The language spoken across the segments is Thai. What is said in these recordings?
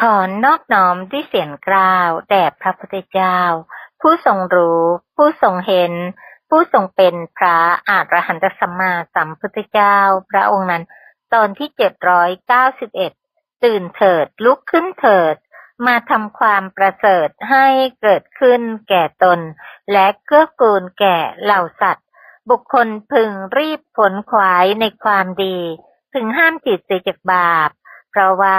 ขอนอบน้อมด้วยเสียงกล่าวแด่พระพุทธเจ้า ผู้ทรงรู้ ผู้ทรงเห็น ผู้ทรงเป็นพระอาหารหันตสัมมาสัมพุทธเจ้า พระองค์นั้น ตอนที่เจ็ดร้อยเก้าสิบเอ็ดตื่นเถิดลุกขึ้นเถิด มาทำความประเสริฐให้เกิดขึ้นแก่ตน และเกื้อกูลแก่เหล่าสัตว์ บุคคลพึงรีบผลขวายในความดี พึงห้ามจิตเสียจากบาป เพราะว่า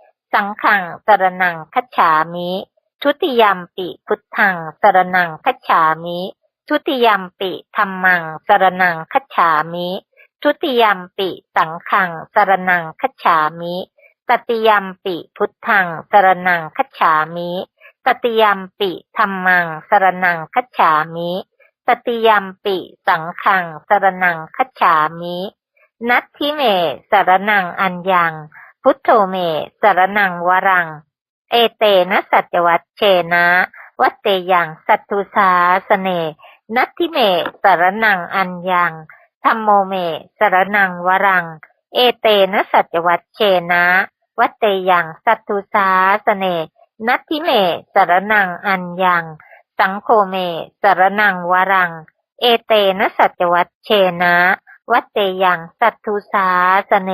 สังฆังสรนังคัจฉามิ ทุติยมปิพุทธังสรนังคัจฉามิ ทุติยมปิธัมมังสรนังคัจฉามิ ทุติยมปิสังฆังสรนังคัจฉามิตติยมปิพุทธังสรนังคัจฉามิตติยมปิธัมมังสรนังคัจฉามิตติยมปิสังฆังสรนังคัจฉามิ นัตถิเมสรนังอัญญัง พุทโธเม สรนังวรัง เอเตนะสัจวัตเชนะ วัตเตยังสัตตุสาสเน นัตถิเม สรนังอัญญังธรรมโมเม สรนังวรัง เอเตนะสัจวัตเชนะ วัตเตยังสัตตุสาสเน นัตถิเม สรนังอัญญัง สังโฆเม สรนังวรัง เอเตนะสัจวัตเชนะ วัตเตยังสัตตุสาสเน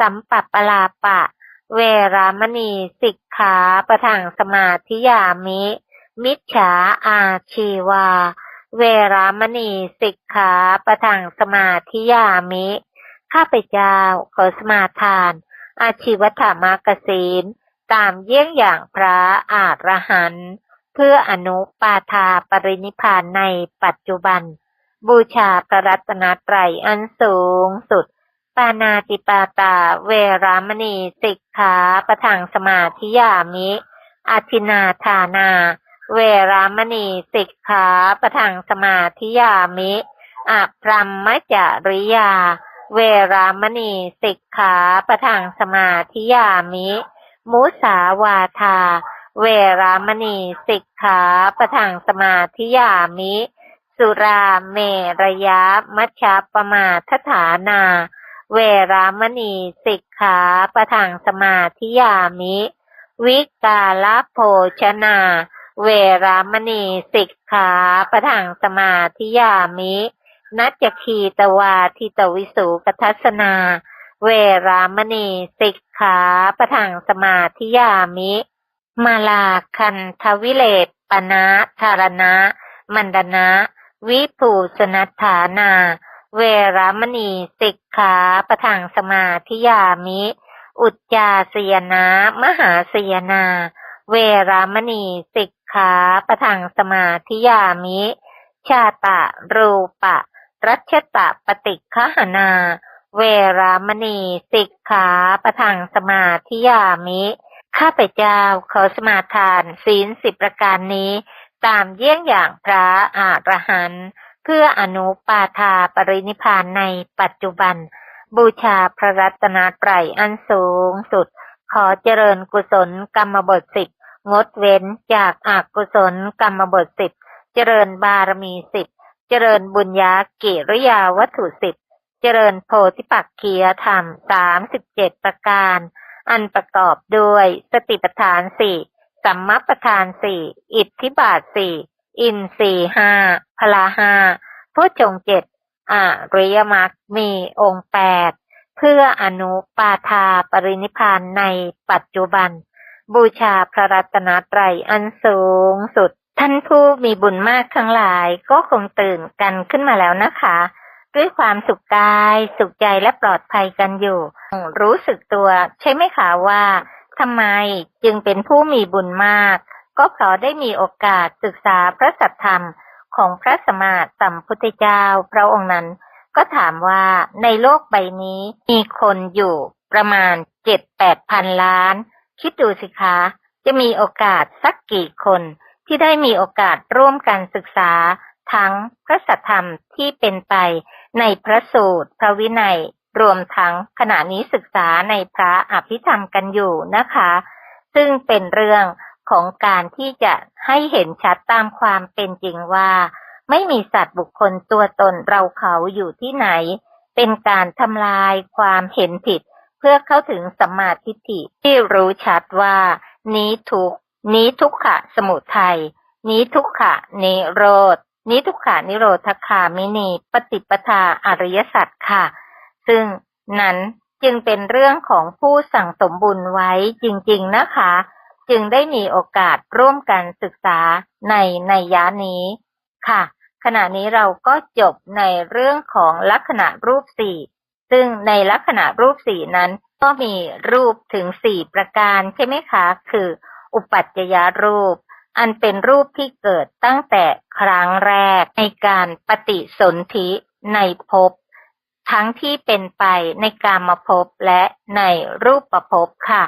สัมปัปปลาปะ เวรามณีสิกขาประทังสมาธิยามิ มิจฉาอาชีวา เวรามณีสิกขาประทังสมาธิยามิ ข้าพเจ้าขอสมาทาน อาชีวธรรมกศีลตามเยี่ยงอย่างพระอาหารหันต์เพื่ออนุปาทาปรินิพพานในปัจจุบัน บูชาพระรัตนตรัยอันสูงสุด ปานาติปาตา เวรามณีสิกขาประทังสมาธิยามิอาทินาทานา เวรามณีสิกขาประทังสมาธิยามิอะพรัมมจริยา เวรามณีสิกขาประทังสมาธิยามิ มุสาวาทา เวรามณีสิกขาประทังสมาธิยามิ สุราเมรยะมัชฌะปมาทฐานา เวรามณีสิกขาประทังสมาธิยามิ วิกาลโภชนา เวรามณีสิกขาประทังสมาธิยามิ นัจคีตวาทิตวิสุปัทัสนา เวรามณีสิกขาประทังสมาธิยามิ มาลาคันทวิเลตปนะธารณะ มันดนะ วิภูสนัฏฐานา เวรามณีสิกขาประทังสมาธิยามิ อุจจาสยนะ มหาสยนา เวรามณีสิกขาประทังสมาธิยามิ ชาตะรูปะ รัชตะปฏิคหนา เวรามณีสิกขาประทังสมาธิยามิ ข้าพเจ้าขอสมาทานศีลสิบประการนี้ ตามเยี่ยงอย่างพระอรหันต์ เพื่ออนุปาทาปรินิพานในปัจจุบัน บูชาพระรัตนตรัยอันสูงสุด ขอเจริญกุศลกรรมบทสิบงดเว้นจากอากุศลกรรมบทสิบเจริญบารมีสิบเจริญบุญญากิริยาวัตถุสิบเจริญโพธิปักขียธรรมสามสิบเจ็ดประการ อันประกอบด้วยสติปัฏฐานสี่สัมมัปปทานสี่อิทธิบาทสี่ อินสี่ห้าพลาห้าพุทธจงเจ็ดอาริยมรรคมีองค์แปดเพื่ออนุปาทาปรินิพานในปัจจุบัน บูชาพระรัตนตรัยอันสูงสุด ท่านผู้มีบุญมากทั้งหลายก็คงตื่นกันขึ้นมาแล้วนะคะ ด้วยความสุขกาย สุขใจและปลอดภัยกันอยู่ รู้สึกตัวใช่ไหมคะว่าทำไมจึงเป็นผู้มีบุญมาก ก็เพราะได้มีโอกาสศึกษาพระสัทธรรมของพระสมมาสัมพุทธเจ้าพระองค์นั้น ก็ถามว่าในโลกใบนี้มีคนอยู่ประมาณเจ็ดแปดพันล้าน คิดดูสิคะ จะมีโอกาสสักกี่คนที่ได้มีโอกาสร่วมกันศึกษาทั้งพระสัทธรรมที่เป็นไปในพระสูตร พระวินัย รวมทั้งขณะนี้ศึกษาในพระอภิธรรมกันอยู่นะคะ ซึ่งเป็นเรื่อง ของการที่จะให้เห็นชัดตามความเป็นจริงว่า ไม่มีสัตว์บุคคลตัวตนเราเขาอยู่ที่ไหน เป็นการทำลายความเห็นผิด เพื่อเข้าถึงสัมมาทิฏฐิที่รู้ชัดว่า นี้ทุกนี้ทุกขะสมุทัยนี้ทุกขะนิโรธนี้ทุกขานิโรธคามินีปฏิปทาอริยสัจค่ะ ซึ่งนั้นจึงเป็นเรื่องของผู้สั่งสมบุญไว้จริง ๆนะคะ จึงได้มีโอกาสร่วมกันศึกษาในในยานี้ค่ะ ขณะนี้เราก็จบในเรื่องของลักษณะรูปสี่ซึ่งในลักษณะรูปสี่นั้นก็มีรูปถึงสี่ประการใช่ไหมคะ คือ อุปัจจยรูป อันเป็นรูปที่เกิดตั้งแต่ครั้งแรกในการปฏิสนธิในภพทั้งที่เป็นไปในกามภพและในรูปประภพค่ะ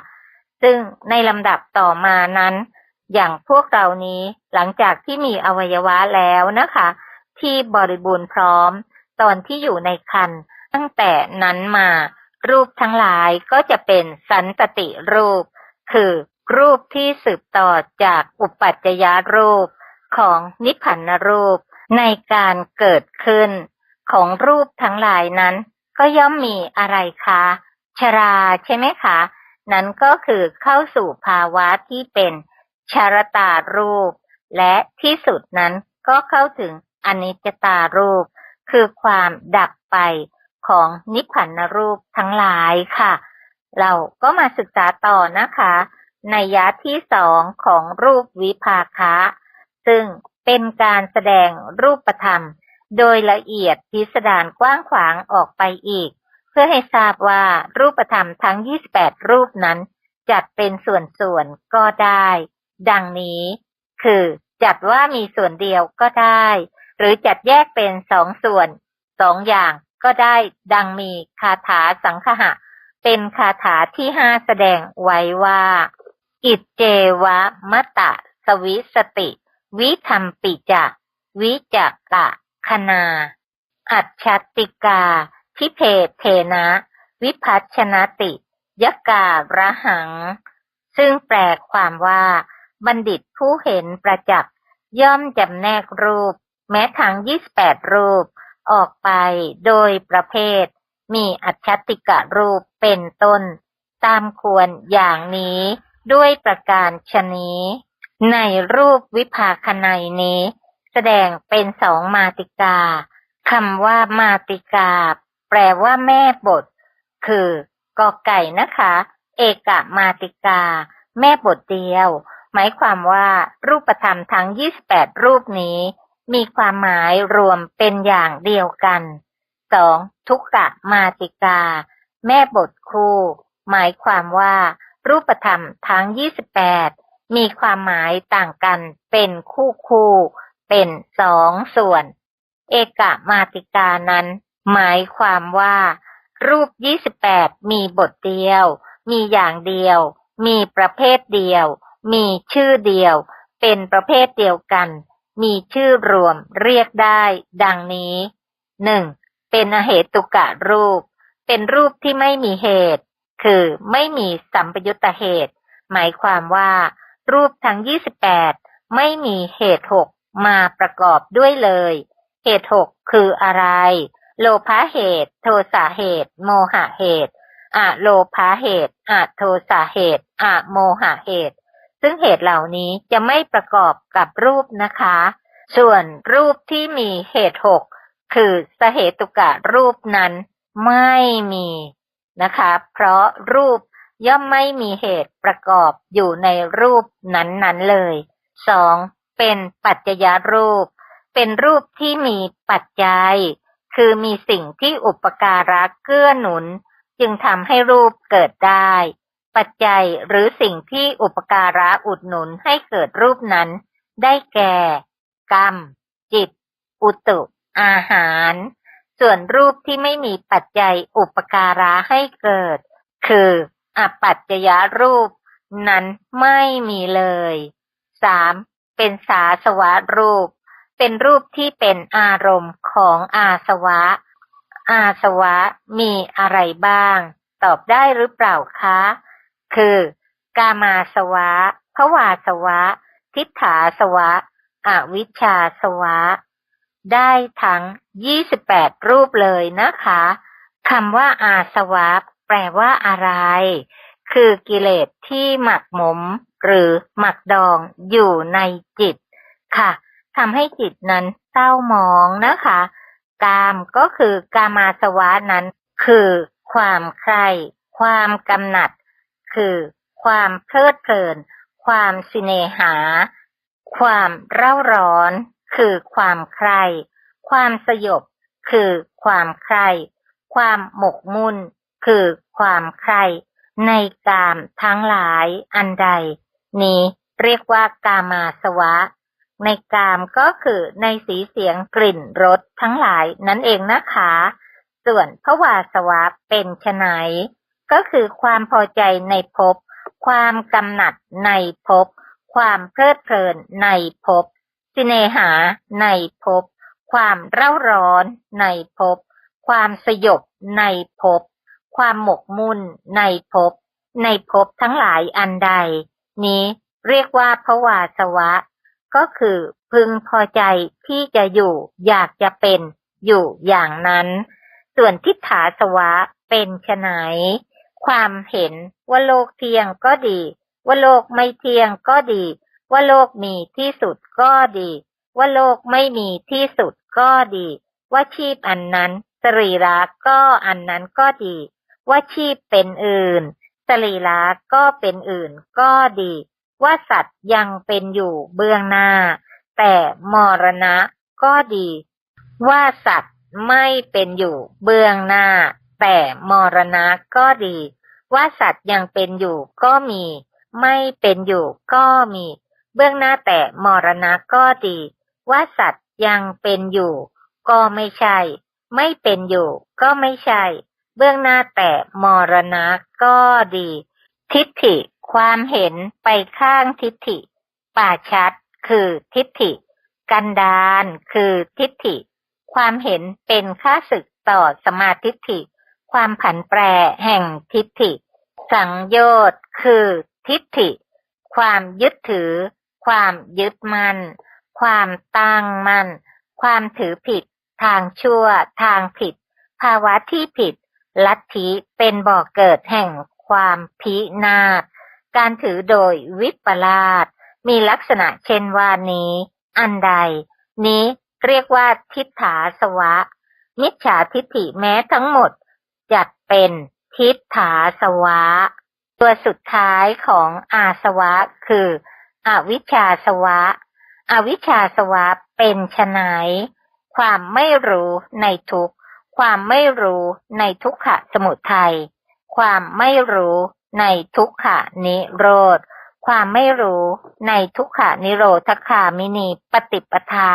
ซึ่งในลำดับต่อมานั้น อย่างพวกเรานี้หลังจากที่มีอวัยวะแล้วนะคะ ที่บริบูรณ์พร้อม ตอนที่อยู่ในคันตั้งแต่นั้นมา รูปทั้งหลายก็จะเป็นสันตติรูป คือรูปที่สืบต่อจากอุปัจจยรูปของนิพพานรูป ในการเกิดขึ้น ของรูปทั้งหลายนั้น ก็ย่อมมีอะไรคะ ชราใช่ไหมคะ นั้นก็คือเข้าสู่ภาวะที่เป็นชารตารูป และที่สุดนั้นก็เข้าถึงอนิจจตารูป คือความดับไปของนิพพานรูปทั้งหลายค่ะ เราก็มาศึกษาต่อนะคะในยะที่สองของรูปวิภาคะ ซึ่งเป็นการแสดงรูปธรรม โดยละเอียดพิสดารกว้างขวางออกไปอีก เพื่อให้ทราบว่ารูปธรรมทั้ง 28 รูปนั้น จัดเป็นส่วนๆก็ได้ ดังนี้ คือจัดว่ามีส่วนเดียวก็ได้ หรือจัดแยกเป็นสองส่วนสองอย่างก็ได้ดังมีคาถาสังคหะ เป็นคาถาที่ห้าแสดงไว้ว่า อิจเจวะมะตะ สวิสติ วิธรรมปิจะ วิจักกะคณาอัจฉติกา ทิเพเทนะ วิพัชนติ ยการะหัง ซึ่งแปลความว่า บัณฑิตผู้เห็นประจักษ์ย่อมจำแนกรูป แม้ทั้ง 28 รูป ออกไปโดยประเภท มีอัจฉติกะรูปเป็นต้น ตามควรอย่างนี้ด้วยประการชนี้ ในรูปวิภาคณัยนี้ แสดงเป็นสองมาติกาคำว่ามาติกา แปลว่าแม่บท คือกอไก่นะคะ เอกมาติกา แม่บทเดียว หมายความว่ารูปธรรมทั้ง 28 รูปนี้ มีความหมายรวมเป็นอย่างเดียวกันสองทุกกะมาติกา แม่บทคู่ หมายความว่า รูปธรรมทั้ง 28 มีความหมายต่างกันเป็นคู่คู่เเป็นสองส่วน เอกมาติกานั้น หมายความว่า รูป28มีบทเดียว มีอย่างเดียว มีประเภทเดียว มีชื่อเดียว เป็นประเภทเดียวกัน มีชื่อรวมเรียกได้ ดังนี้หนึ่งเป็นอเหตุกะรูป เป็นรูปที่ไม่มีเหตุ คือไม่มีสัมปยุตตเหตุ หมายความว่า รูปทั้ง 28 ไม่มีเหตุหกมาประกอบด้วยเลย เหตุหกคืออะไร โลภะเหตุ โทสะเหตุ โมหะเหตุอะโลภะเหตุอะโทสะเหตุอะโมหะเหตุ ซึ่งเหตุเหล่านี้จะไม่ประกอบกับรูปนะคะ ส่วนรูปที่มีเหตุหกคือสเหตุกะรูปนั้นไม่มีนะคะ เพราะรูปย่อมไม่มีเหตุประกอบอยู่ในรูปนั้นๆเลยสองเป็นปัจจยรูป เป็นรูปที่มีปัจจัย คือมีสิ่งที่อุปการะเกื้อหนุน จึงทำให้รูปเกิดได้ ปัจจัยหรือสิ่งที่อุปการะอุดหนุนให้เกิดรูปนั้น ได้แก่ กรรม จิต อุตุ อาหาร ส่วนรูปที่ไม่มีปัจจัยอุปการะให้เกิด คืออปัจจยรูปนั้นไม่มีเลยสามเป็นสาสวะรูป เป็นรูปที่เป็นอารมณ์ของอาสวะ อาสวะมีอะไรบ้าง ตอบได้หรือเปล่าคะ คือ กามาสวะภวาสวะ ทิฏฐาสวะ อวิชชาสวะ ได้ทั้ง 28 รูปเลยนะคะคำว่าอาสวะแปลว่าอะไร คือกิเลสที่หมักหมม หรือหมักดองอยู่ในจิตค่ะ ทำให้จิตนั้นเศร้าหมองนะคะ กามก็คือกามาสวะนั้น คือความใคร่ความกำหนัด คือความเพลิดเพลิน ความสิเนหา ความเร่าร้อน คือความใคร่ความสยบ คือความใคร่ความหมกมุ่น คือความใคร่ในกามทั้งหลายอันใด นี้เรียกว่ากามาสวะ ในกามก็คือในสีเสียงกลิ่นรสทั้งหลายนั่นเองนะคะ ส่วนพระวาสวะเป็นไฉนก็คือความพอใจในภพความกำหนัดในภพความเพลิดเพลินในภพสิเนหาในภพความเร่าร้อนในภพความสยบในภพความหมกมุ่นในภพในภพทั้งหลายอันใด นี้เรียกว่าภวาสวะ ก็คือพึงพอใจที่จะอยู่อยากจะเป็นอยู่อย่างนั้น ส่วนทิฏฐาสวะเป็นไฉนความเห็นว่าโลกเที่ยงก็ดี ว่าโลกไม่เที่ยงก็ดี ว่าโลกมีที่สุดก็ดี ว่าโลกไม่มีที่สุดก็ดี ว่าชีพอันนั้นสรีระก็อันนั้นก็ดี ว่าชีพเป็นอื่น สรีระก็เป็นอื่นก็ดี ว่าสัตว์ยังเป็นอยู่เบื้องหน้า แต่มรณะก็ดี ว่าสัตว์ไม่เป็นอยู่เบื้องหน้า แต่มรณะก็ดี ว่าสัตว์ยังเป็นอยู่ก็มี ไม่เป็นอยู่ก็มี เบื้องหน้าแต่มรณะก็ดี ว่าสัตว์ยังเป็นอยู่ ก็ไม่ใช่ ไม่เป็นอยู่ ก็ไม่ใช่ เบื้องหน้าแต่มรณะก็ดี ทิฏฐิ ความเห็นไปข้างทิฏฐิ ป่าชัด คือทิฏฐิ กันดานคือทิฏฐิ ความเห็นเป็นค่าศึกต่อสมาทิฏฐิ ความผันแปรแห่งทิฏฐิ สังโยชน์คือทิฏฐิ ความยึดถือ ความยึดมัน่น ความตั้งมั่น ความถือผิด ทางชั่ว ทางผิด ภาวะที่ผิด ลัทธิเป็นบ่อกเกิดแห่งความพินาศ การถือโดยวิปลาสมีลักษณะเช่นว่านี้ อันใด นี้เรียกว่าทิฏฐาสวะ มิจฉาทิฏฐิแม้ทั้งหมด จัดเป็นทิฏฐาสวะ ตัวสุดท้ายของอาสวะคืออวิชชาสวะ อวิชชาสวะเป็นไฉนความไม่รู้ในทุกความไม่รู้ในทุกขะสมุทัย ความไม่รู้ ในทุกขะนิโรธ ความไม่รู้ในทุกขานิโรธคามินีปฏิปทา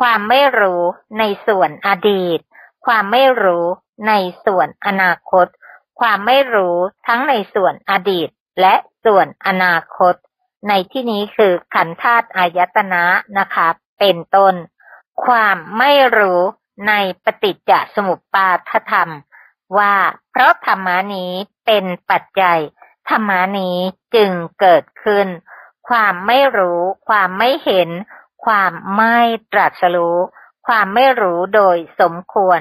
ความไม่รู้ในส่วนอดีต ความไม่รู้ในส่วนอนาคต ความไม่รู้ทั้งในส่วนอดีตและส่วนอนาคต ในที่นี้คือขันธาตุอายตนะนะคะ เป็นต้น ความไม่รู้ในปฏิจจสมุปบาทธรรม ว่าเพราะธรรมานี้เป็นปัจจัย ธรรมานี้จึงเกิดขึ้น ความไม่รู้ ความไม่เห็น ความไม่ตรัสรู้ ความไม่รู้โดยสมควร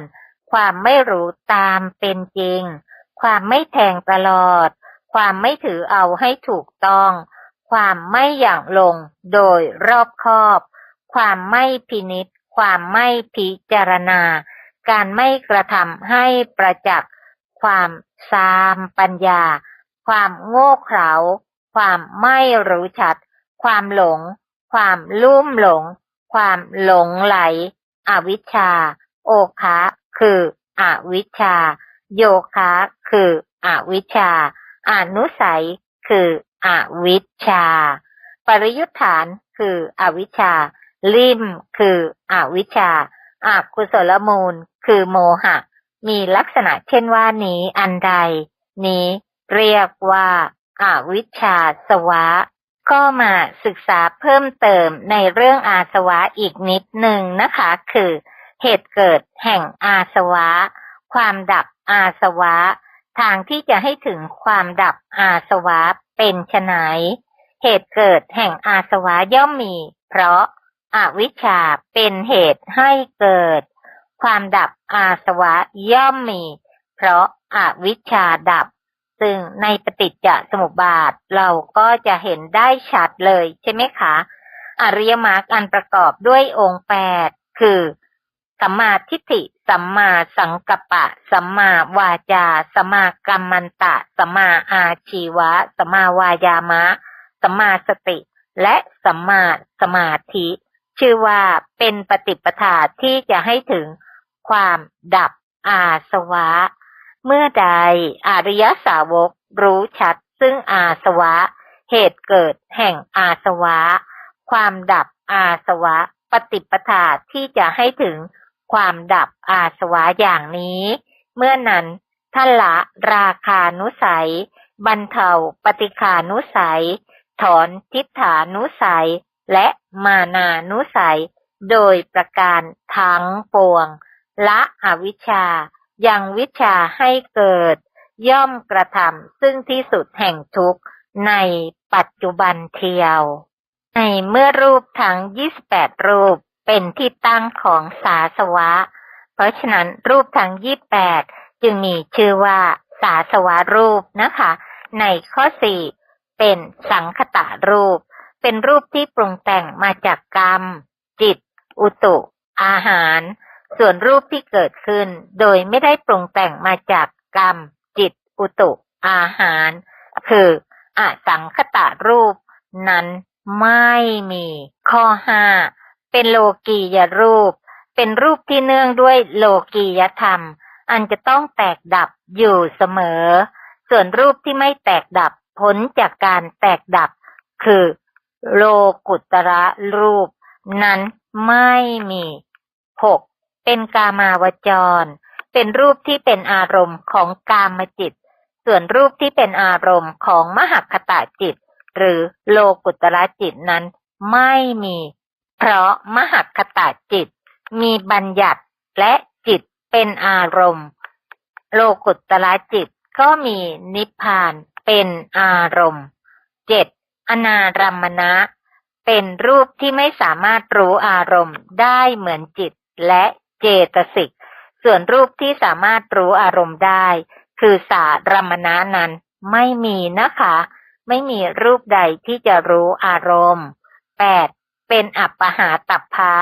ความไม่รู้ตามเป็นจริง ความไม่แทงตลอด ความไม่ถือเอาให้ถูกต้อง ความไม่อย่างลงโดยรอบคอบ ความไม่พินิษความไม่พิจารณา การไม่กระทำให้ประจักษ์ความซามปัญญา ความโง่เขลาความไม่รู้ชัด ความหลง ความลุ่มหลง ความหลงไหล อวิชชา โอคะคืออวิชชา โยคะคืออวิชชา อนุสัยคืออวิชชา ปริยุทธานคืออวิชชา ลิมคืออวิชชา อากุศลมูล คือโมหะ มีลักษณะเช่นว่านี้อันใด นี้เรียกว่าอาวิชชาสวะ ก็มาศึกษาเพิ่มเติมในเรื่องอาสวะอีกนิดหนึ่งนะคะ คือเหตุเกิดแห่งอาสวะ ความดับอาสวะ ทางที่จะให้ถึงความดับอาสวะเป็นไฉนเหตุเกิดแห่งอาสวะย่อมมี เพราะ อวิชชาเป็นเหตุให้เกิด ความดับอาสวะย่อมมี เพราะอาวิชชาดับ ซึ่งในปฏิจจสมุปบาทเราก็จะเห็นได้ชัดเลยใช่ไหมคะอริยมรรคอันประกอบด้วยองค์แปดคือ สัมมาทิฏฐิ สัมมาสังกัปปะ สัมมาวาจา สัมมากัมมันตะ สัมมาอาชีวะ สัมมาวายามะ สัมมาสติ และสัมมาสมาธิ ชื่อว่าเป็นปฏิปทาที่จะให้ถึงความดับอาสวะ เมื่อใดอริยสาวกรู้ชัดซึ่งอาสวะ เหตุเกิดแห่งอาสวะ ความดับอาสวะ ปฏิปทาที่จะให้ถึงความดับอาสวะอย่างนี้ เมื่อนั้นท่านละราคานุสัย บรรเทาปฏิคานุสัย ถอนทิฏฐานุสัย และมานานุสัย โดยประการทั้งปวง ละอวิชชา ยังวิชาให้เกิด ย่อมกระทำซึ่งที่สุดแห่งทุกข์ ในปัจจุบันเทียว ในเมื่อรูปทั้ง 28 รูปเป็นที่ตั้งของสาสวะ เพราะฉะนั้นรูปทั้ง 28 จึงมีชื่อว่าสาสวะรูปนะคะ ในข้อ 4 เป็นสังคตะรูป เป็นรูปที่ปรุงแต่งมาจากกรรม จิต อุตุ อาหาร ส่วนรูปที่เกิดขึ้น โดยไม่ได้ปรุงแต่งมาจากกรรม จิต อุตุ อาหาร คืออสังคตะรูป นั้นไม่มี ข้อห้าเป็นโลกียรูป เป็นรูปที่เนื่องด้วยโลกียธรรม อันจะต้องแตกดับอยู่เสมอ ส่วนรูปที่ไม่แตกดับพ้นจากการแตกดับ คือ โลกุตระรูป นั้นไม่มีหกเป็นกามาวจร เป็นรูปที่เป็นอารมณ์ของกามจิต ส่วนรูปที่เป็นอารมณ์ของมหคตาจิต หรือโลกุตระจิตนั้นไม่มี เพราะมหคตาจิต มีบัญญัติและจิตเป็นอารมณ์ โลกุตตะจิตก็มีนิพพานเป็นอารมณ์เจ็ด อนารมณะ เป็นรูปที่ไม่สามารถรู้อารมณ์ได้เหมือนจิตและเจตสิก ส่วนรูปที่สามารถรู้อารมณ์ได้ คือสารมณะนั้นไม่มีนะคะ ไม่มีรูปใดที่จะรู้อารมณ์แปดเป็นอัปปหาตัพพะ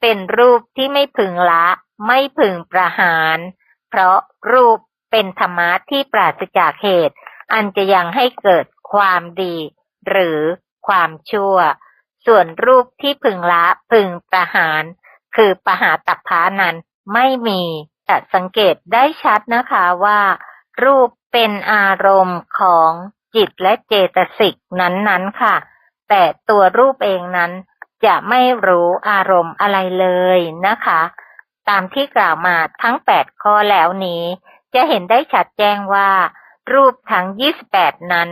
เป็นรูปที่ไม่พึงละ ไม่พึงประหาร เพราะรูปเป็นธรรมะที่ปราศจากเหตุ อันจะยังให้เกิดความดี หรือความชั่ว ส่วนรูปที่พึงละพึงประหาร คือปหาตัพพานั้นไม่มีแต่สังเกตได้ชัดนะคะว่า รูปเป็นอารมณ์ของจิตและเจตสิกนั้นๆค่ะ แต่ตัวรูปเองนั้นจะไม่รู้อารมณ์อะไรเลยนะคะ ตามที่กล่าวมาทั้ง 8 ข้อแล้วนี้ จะเห็นได้ชัดแจ้งว่า รูปทั้ง 28 นั้น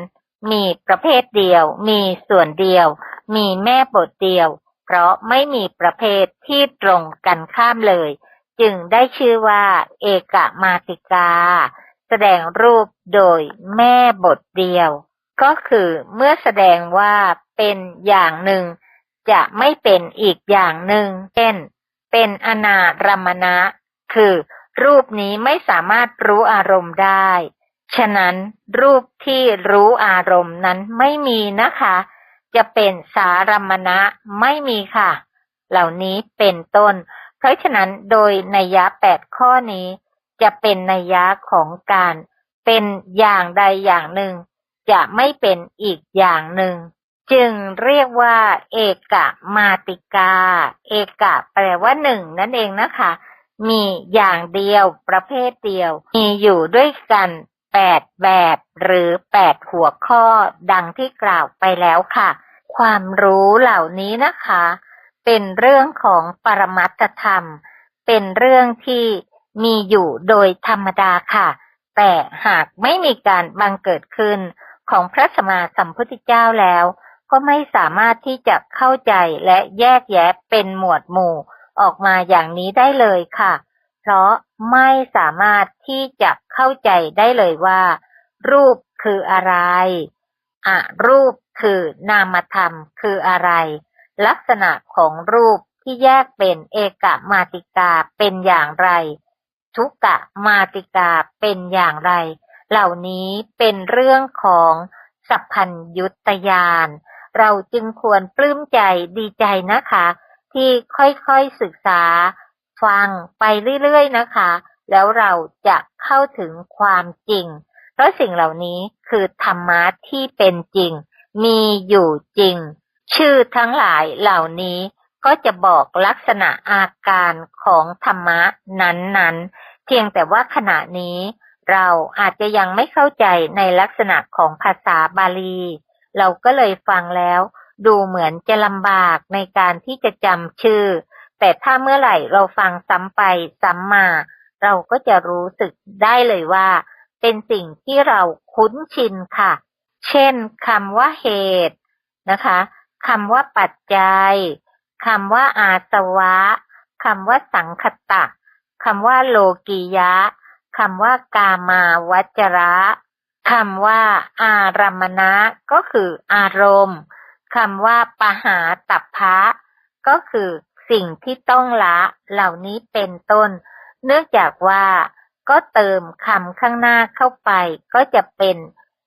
มีประเภทเดียว มีส่วนเดียว มีแม่บทเดียว เพราะไม่มีประเภทที่ตรงกันข้ามเลย จึงได้ชื่อว่า เอกมาติกา แสดงรูปโดยแม่บทเดียว ก็คือเมื่อแสดงว่าเป็นอย่างหนึ่ง จะไม่เป็นอีกอย่างหนึ่ง เช่น เป็นอนารมณะ คือรูปนี้ไม่สามารถรู้อารมณ์ได้ ฉะนั้นรูปที่รู้อารมณ์นั้นไม่มีนะคะ จะเป็นสารมณะไม่มีค่ะ เหล่านี้เป็นต้น เพราะฉะนั้นโดยนัยยะแปดข้อนี้ จะเป็นนัยยะของการเป็นอย่างใดอย่างหนึ่ง จะไม่เป็นอีกอย่างหนึ่ง จึงเรียกว่า เอกมาติกา เอกะแปลว่าหนึ่งนั่นเองนะคะ มีอย่างเดียวประเภทเดียว มีอยู่ด้วยกัน แปดแบบหรือแปดหัวข้อดังที่กล่าวไปแล้วค่ะ ความรู้เหล่านี้นะคะ เป็นเรื่องของปรมัตธรรม เป็นเรื่องที่มีอยู่โดยธรรมดาค่ะ แต่หากไม่มีการบังเกิดขึ้นของพระสมมาสัมพุทธเจ้าแล้ว ก็ไม่สามารถที่จะเข้าใจและแยกแยะเป็นหมวดหมู่ออกมาอย่างนี้ได้เลยค่ะ เพราะไม่สามารถที่จะเข้าใจได้เลยว่า รูปคืออะไรอะรูปคือนามธรรมคืออะไร ลักษณะของรูปที่แยกเป็นเอกมาติกาเป็นอย่างไร ทุกะมาติกาเป็นอย่างไร เหล่านี้เป็นเรื่องของสัพพัญยุตยาน เราจึงควรปลื้มใจดีใจนะคะ ที่ค่อยๆศึกษา ฟังไปเรื่อยๆนะคะ แล้วเราจะเข้าถึงความจริง เพราะสิ่งเหล่านี้คือธรรมะที่เป็นจริง มีอยู่จริง ชื่อทั้งหลายเหล่านี้ก็จะบอกลักษณะอาการของธรรมะนั้นๆ เพียงแต่ว่าขณะนี้ เราอาจจะยังไม่เข้าใจในลักษณะของภาษาบาลี เราก็เลยฟังแล้ว ดูเหมือนจะลำบากในการที่จะจำชื่อ แต่ถ้าเมื่อไหร่เราฟังซ้ำไปซ้ำมา เราก็จะรู้สึกได้เลยว่า เป็นสิ่งที่เราคุ้นชินค่ะ เช่นคำว่าเหตุนะคะคำว่าปัจจัยคำว่าอาสวะคำว่าสังคตะคำว่าโลกียะคำว่ากามาวัจระคำว่า อารมณะก็คืออารมณ์คำว่าปหาตัพพะก็คือ สิ่งที่ต้องละเหล่านี้เป็นต้น เนื่องจากว่าก็เติมคำข้างหน้าเข้าไป ก็จะเป็น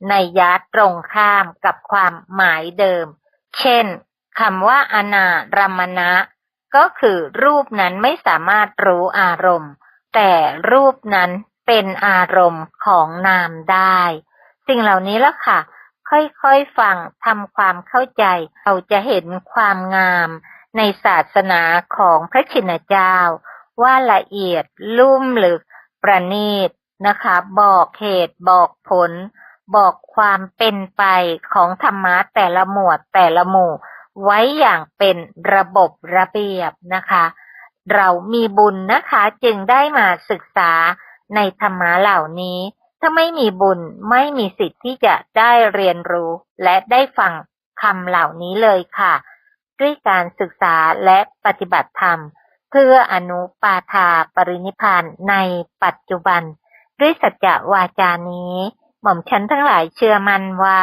ในยะตรงข้ามกับความหมายเดิม เช่นคำว่าอนารมณะ ก็คือรูปนั้นไม่สามารถรู้อารมณ์ แต่รูปนั้นเป็นอารมณ์ของนามได้ สิ่งเหล่านี้ละค่ะ ค่อยๆฟังทำความเข้าใจ เราจะเห็นความงาม ในศาสนาของพระชินเจ้า ว่าละเอียดลุ่มลึกประณีตนะคะ บอกเหตุบอกผล บอกความเป็นไปของธรรมะแต่ละหมวดแต่ละหมู่ ไว้อย่างเป็นระบบระเบียบนะคะ เรามีบุญนะคะจึงได้มาศึกษาในธรรมะเหล่านี้ ถ้าไม่มีบุญไม่มีสิทธิ์ที่จะได้เรียนรู้ และได้ฟังคำเหล่านี้เลยค่ะ ด้วยการศึกษาและปฏิบัติธรรม เพื่ออนุปาทาปรินิพานในปัจจุบัน ด้วยสัจจะวาจานี้ หม่อมฉันทั้งหลายเชื่อมั่นว่า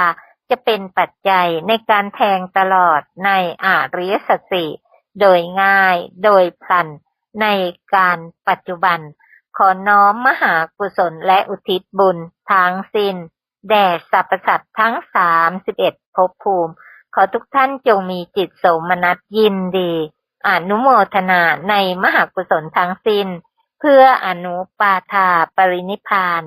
จะเป็นปัจจัยในการแทงตลอดในอาริยสัจสี่โดยง่ายโดยพลันในการปัจจุบัน ขอน้อมมหากุศลและอุทิศบุญทั้งสิ้น แด่สรรพสัตว์ทั้งสามสิบเอ็ดภพภูมิ ขอทุกท่านจงมีจิตโสมนัสยินดีอนุโมทนาในมหากุศลทั้งสิ้น เพื่ออนุปาทาปรินิพาน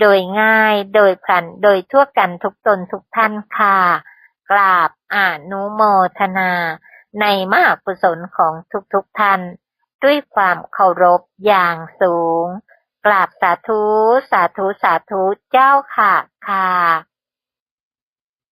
โดยง่ายโดยพลันโดยทั่วกันทุกตนทุกท่านค่ะ กราบอนุโมทนา ในมหากุศลของทุกๆทท่าน ด้วยความเคารพอย่างสูง กราบสาธุ สาธุ สาธุเจ้าค่ะค่ะ